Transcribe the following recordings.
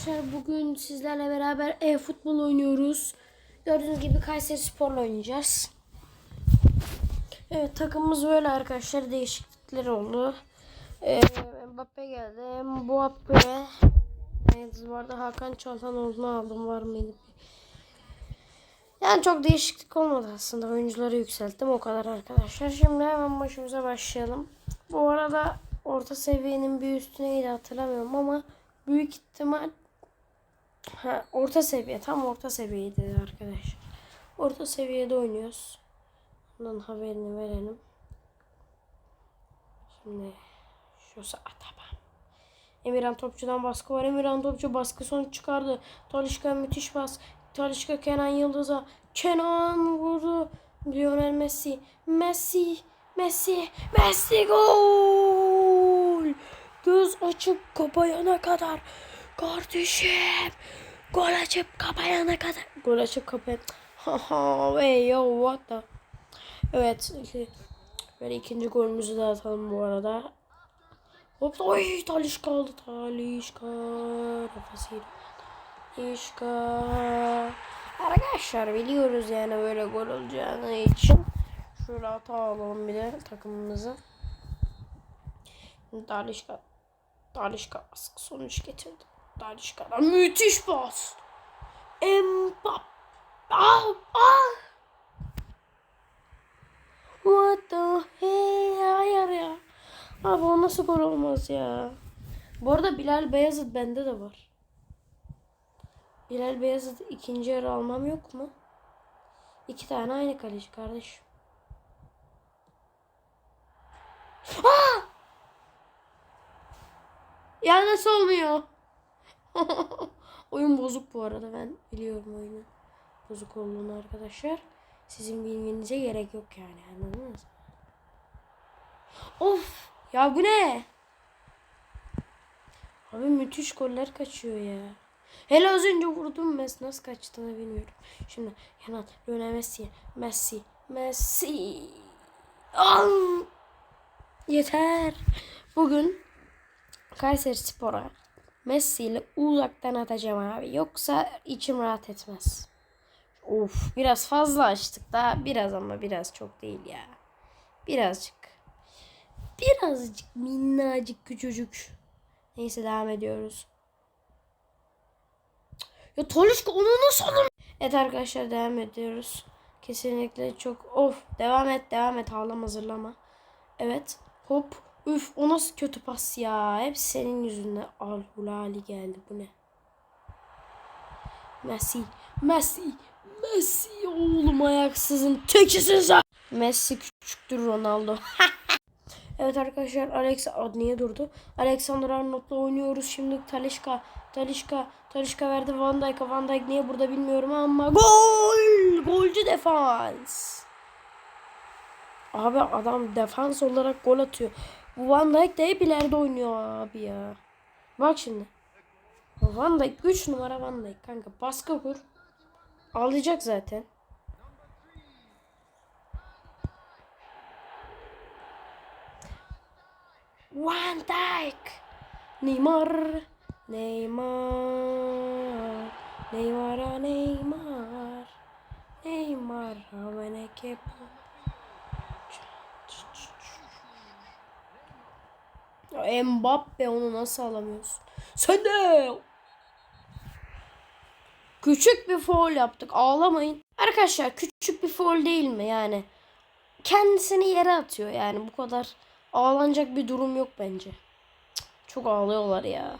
arkadaşlar bugün sizlerle beraber e-futbol oynuyoruz. Gördüğünüz gibi Kayseri Spor'la oynayacağız. Evet takımımız böyle arkadaşlar değişiklikler oldu. Ee, Mbappe geldi. Mbappe Yıldız vardı. Hakan Çalhanoğlu'nu aldım var mıydı? Yani çok değişiklik olmadı aslında. Oyuncuları yükselttim. O kadar arkadaşlar. Şimdi hemen başımıza başlayalım. Bu arada orta seviyenin bir üstüneydi hatırlamıyorum ama büyük ihtimal ha, orta seviye tam orta seviyeydi arkadaşlar. Orta seviyede oynuyoruz. Bundan haberini verelim. Şimdi şu saat tamam. Emirhan Topçu'dan baskı var. Emirhan Topçu baskı sonuç çıkardı. Talişka müthiş bas. Talişka Kenan Yıldız'a. Kenan vurdu. Lionel Messi. Messi. Messi. Messi gol. Göz açıp kapayana kadar. Kardeşim. Gol açıp kapayana kadar. Gol açıp kapayan. Haha. Hey yo what the. Evet. Böyle ikinci golümüzü de atalım bu arada. Hop oy Talişka aldı Talişka kafasıyla. Talişka. Arkadaşlar biliyoruz yani böyle gol olacağını için. Şöyle hata alalım bir de takımımızı. Talişka. Talişka baskı sonuç getirdi. Talişka'dan müthiş bas. Mbappe. Ah, ah. What the hell? Hayır ya. Abi o nasıl gol olmaz ya. Bu arada Bilal Beyazıt bende de var. Bilal Beyazıt ikinci yarı almam yok mu? İki tane aynı kaleci kardeşim. Aa! Ya nasıl olmuyor? Oyun bozuk bu arada ben biliyorum oyunun bozuk olduğunu arkadaşlar. Sizin bilmenize gerek yok yani anladınız mı? Of ya bu ne? Abi müthiş goller kaçıyor ya. Hele az önce vurdum Messi nasıl kaçtığını bilmiyorum. Şimdi yanan Lionel Messi, Messi, Messi. Al. Yeter. Bugün Kayseri Spor'a Messi ile uzaktan atacağım abi. Yoksa içim rahat etmez. Of biraz fazla açtık daha biraz ama biraz çok değil ya. Birazcık. Birazcık minnacık küçücük. Neyse devam ediyoruz. Ya Toluşka onu nasıl alır? Evet arkadaşlar devam ediyoruz. Kesinlikle çok of devam et devam et ağlama hazırlama. Evet hop üf o nasıl kötü pas ya. Hepsi senin yüzünden. Al hulali geldi bu ne? Messi Messi Messi oğlum ayaksızın tekisin sen. Messi küçüktür Ronaldo. evet arkadaşlar Alex niye durdu? Alexander Arnold'la oynuyoruz şimdi Talişka Talişka Talişka verdi Van Dijk'a Van Dijk niye burada bilmiyorum ama gol golcü defans. Abi adam defans olarak gol atıyor. Bu Van Dijk de hep ileride oynuyor abi ya. Bak şimdi. Van Dijk 3 numara Van Dijk kanka baskı kur. Ağlayacak zaten. Van Dijk. Neymar. Neymar. Neymar, Neymar. Neymar. Havene kepa. Ya Mbappe onu nasıl alamıyorsun? Sen de Küçük bir foul yaptık. Ağlamayın. Arkadaşlar küçük bir foul değil mi yani? Kendisini yere atıyor yani bu kadar ağlanacak bir durum yok bence. Çok ağlıyorlar ya.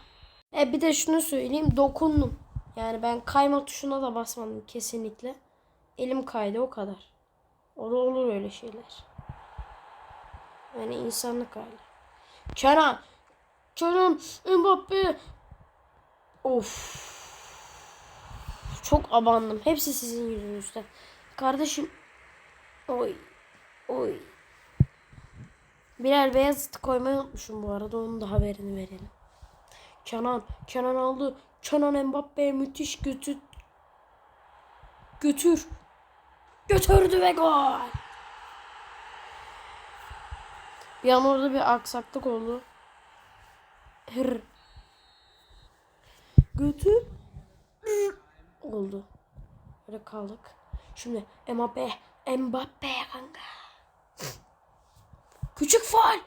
E bir de şunu söyleyeyim dokundum. Yani ben kayma tuşuna da basmadım kesinlikle. Elim kaydı o kadar. O da olur öyle şeyler. Yani insanlık hali. Kenan. Kenan. Mbappe. Of. Çok abandım. Hepsi sizin yüzünüzden. Kardeşim. Oy. Oy. Birer beyaz koymayı unutmuşum bu arada. Onun da haberini verelim. Kenan. Kenan aldı. Kenan Mbappe'ye müthiş götür. Götür. Götürdü ve gol. Bir an orada bir aksaklık oldu. Hır. Götü oldu. Böyle kaldık. Şimdi Mbappe. Mbappe kanka. Küçük faul.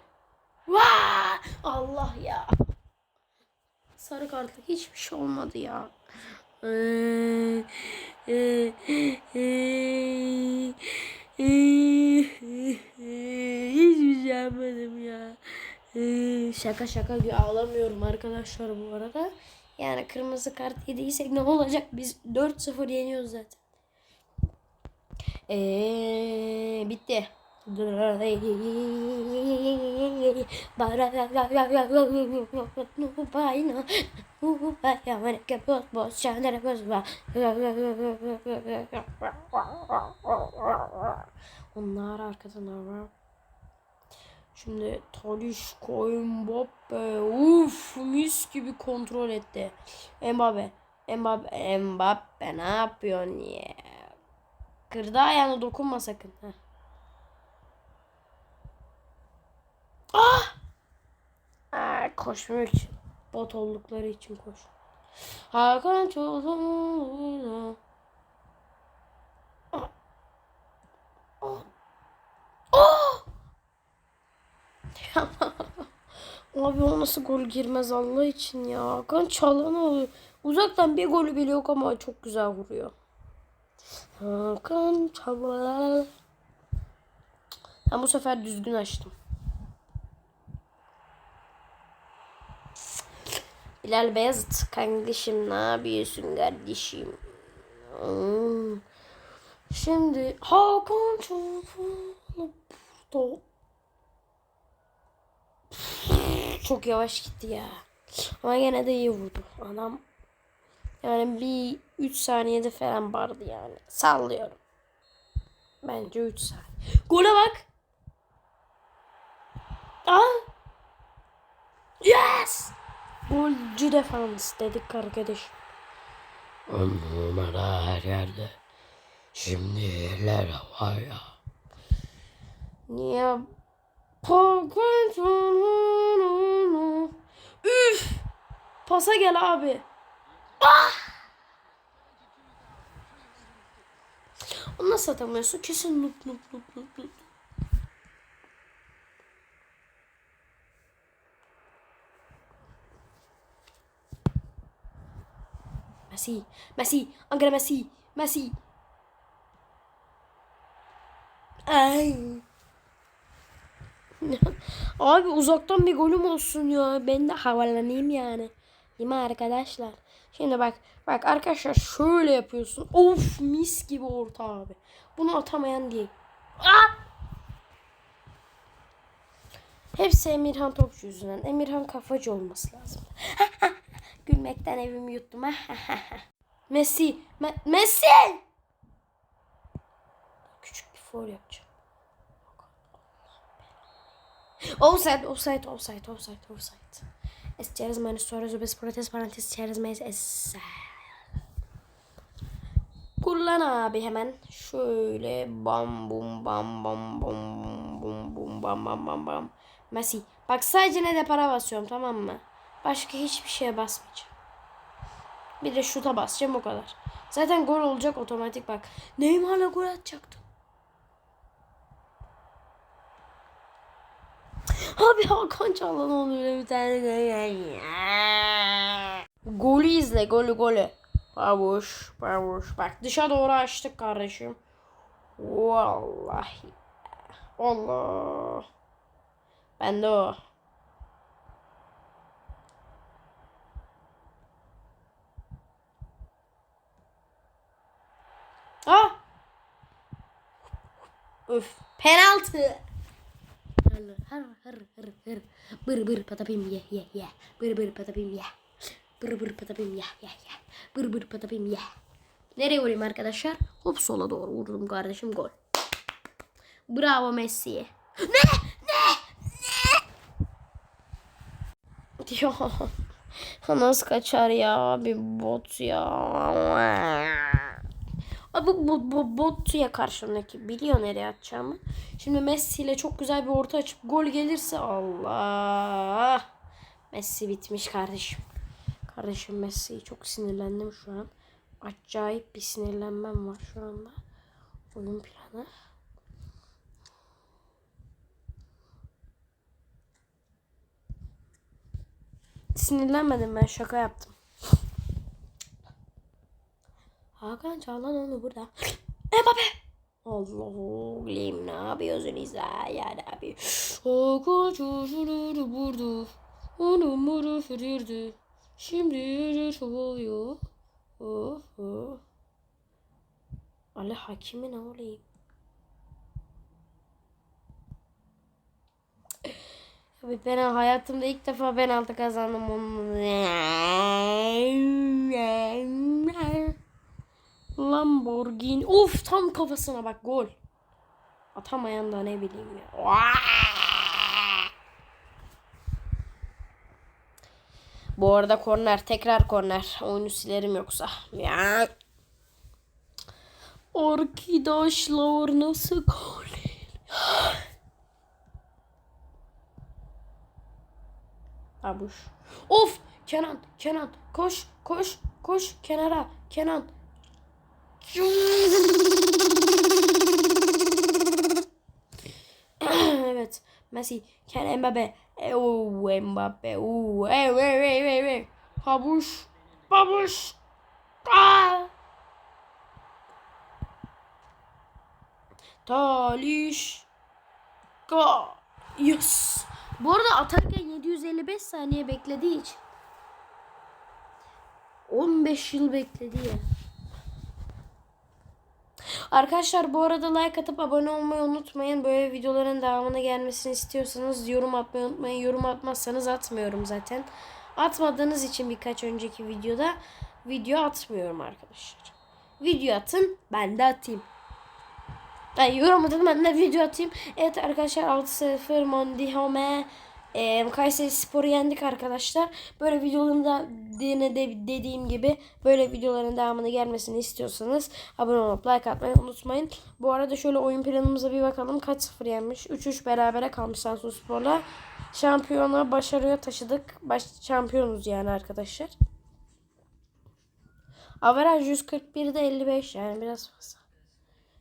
Vaa! Allah ya. Sarı kartlık hiçbir şey olmadı ya. Yapmadım ya. Ee, Şaka şaka ağlamıyorum arkadaşlar bu arada. Yani kırmızı kart yediysek ne olacak? Biz 4-0 yeniyoruz zaten. Eee bitti. Onlar arkadan. Şimdi Talişko Mbappe uf mis gibi kontrol etti. Mbappe Mbappe Mbappe ne yapıyorsun ya? Kırdı ayağına dokunma sakın. Heh. Ah! Aa, koşmuyor için. Bot oldukları için koş. Hakan Çolak'la Ah! Ah! Ah! Abi o nasıl gol girmez Allah için ya. Hakan Çalhan oluyor. Uzaktan bir golü bile yok ama çok güzel vuruyor. Hakan Çalhan. Ben bu sefer düzgün açtım. Bilal Beyazıt kardeşim ne yapıyorsun kardeşim? Hmm. Şimdi Hakan Çalhan burada. Çok yavaş gitti ya. Ama gene de iyi vurdu. Adam yani bir 3 saniyede falan vardı yani. Sallıyorum. Bence 3 saniye. Gole bak. Aa! Yes! Golcü defans dedik arkadaş. Numara her yerde. Şimdi yerler var ya. Niye? Üf! Pasa gel abi. Ah! Onu nasıl atamıyorsun? Kesin nup nup nup nup nup. Messi, Messi, Ankara Messi, Messi. Ay. Abi uzaktan bir golüm olsun ya. Ben de havalanayım yani. Değil mi arkadaşlar? Şimdi bak bak arkadaşlar şöyle yapıyorsun. Of mis gibi orta abi. Bunu atamayan değil. Ah! Hepsi Emirhan Topçu yüzünden. Emirhan kafacı olması lazım. Gülmekten evimi yuttum. Messi. Me- Messi! Küçük bir foul yapacağım. Offside, offside, offside, offside, offside. Es quieres menos suaves, ubes protes parantez quieres menos es... Kullan abi hemen. Şöyle bam bum bam bam bum bum bum bam bam bam bam. Messi. Bak sadece ne de para basıyorum tamam mı? Başka hiçbir şeye basmayacağım. Bir de şuta basacağım o kadar. Zaten gol olacak otomatik bak. Neymar'la gol atacaktım. Abi Hakan Çalhan oluyor bir tane. Golü izle golü golü. Babuş babuş. Bak dışa doğru açtık kardeşim. Vallahi. Allah. Ben de o. Ah! Öf. Penaltı. Hır hır hır hır hır. Bır bır patapim ye ye ye. Bır bır patapim ye. Bır bır patapim ye ye ye. Bır bır patapim ye. Nereye vurayım arkadaşlar? Hop sola doğru vurdum kardeşim gol. Bravo Messi'ye. Ne? Ne? Ne? Ya. Nasıl kaçar ya bir bot ya. Bu, bu, bu bot ya karşımdaki biliyor nereye atacağımı. Şimdi Messi ile çok güzel bir orta açıp gol gelirse Allah. Messi bitmiş kardeşim. Kardeşim Messi'yi çok sinirlendim şu an. Acayip bir sinirlenmem var şu anda. Oyun planı. Sinirlenmedim ben şaka yaptım. Hakan Çağlan onu burada. Mbappe. Allah oğlum ne yapıyorsun İsa ya abi. Hakan Çağlan burada. Onu muru fürirdi. Şimdi yürü oluyor. Oh, oh. Ali Hakim'in ne olayım? Abi ben hayatımda ilk defa ben altı kazandım onun. Lamborghini. Of tam kafasına bak gol. Atamayan da ne bileyim ya. Bu arada korner tekrar korner. Oyunu silerim yoksa. Ya. Arkadaşlar nasıl gol? Abuş. Of! Kenan, Kenan. Koş, koş, koş. Kenara, Kenan. evet. Messi, Ken Mbappe. Oh, Mbappe. Oh, hey, hey, hey, hey, hey. Habuş. Babuş. Aa! Taliş. Ga. Yes. Bu arada atarken 755 saniye bekledi hiç. 15 yıl bekledi ya. Arkadaşlar bu arada like atıp abone olmayı unutmayın. Böyle videoların devamına gelmesini istiyorsanız yorum atmayı unutmayın. Yorum atmazsanız atmıyorum zaten. Atmadığınız için birkaç önceki videoda video atmıyorum arkadaşlar. Video atın ben de atayım. Ay, yorum atın ben de video atayım. Evet arkadaşlar 6-0 Mondi Home e, Kayseri Spor'u yendik arkadaşlar. Böyle videoların da dediğim gibi böyle videoların devamını gelmesini istiyorsanız abone olup like atmayı unutmayın. Bu arada şöyle oyun planımıza bir bakalım. Kaç sıfır yenmiş? 3-3 berabere kalmış Samsun Spor'la. Şampiyona başarıya taşıdık. Baş, şampiyonuz yani arkadaşlar. Averaj 141'de 55 yani biraz fazla.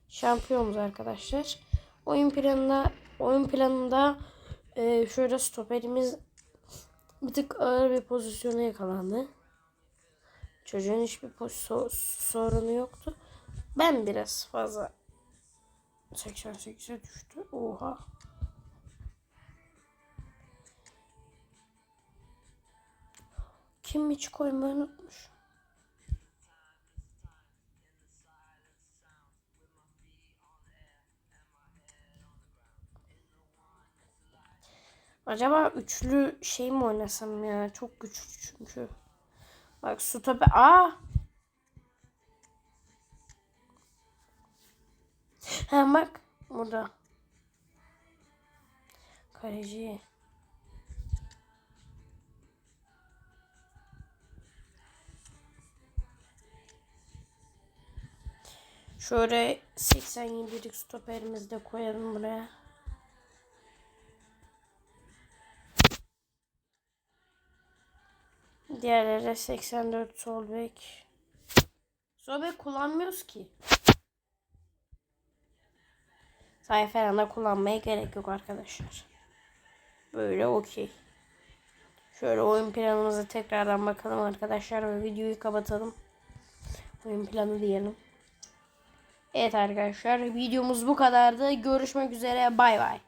Şampiyonuz arkadaşlar. Oyun planında oyun planında ee, şöyle stoperimiz bir tık ağır bir pozisyona yakalandı. Çocuğun hiçbir so- sorunu yoktu. Ben biraz fazla 88'e düştü. Oha. Kim hiç koymayı unutmuş. Acaba üçlü şey mi oynasam ya? Çok güçlü çünkü. Bak stoper. Aa! Ha bak burada. Kaleci. Şöyle 87'lik stoperimizi de koyalım buraya. Diğerleri 84 sol bek. Sol bek kullanmıyoruz ki. Sayı falan da kullanmaya gerek yok arkadaşlar. Böyle okey. Şöyle oyun planımıza tekrardan bakalım arkadaşlar ve videoyu kapatalım. Oyun planı diyelim. Evet arkadaşlar videomuz bu kadardı. Görüşmek üzere bay bay.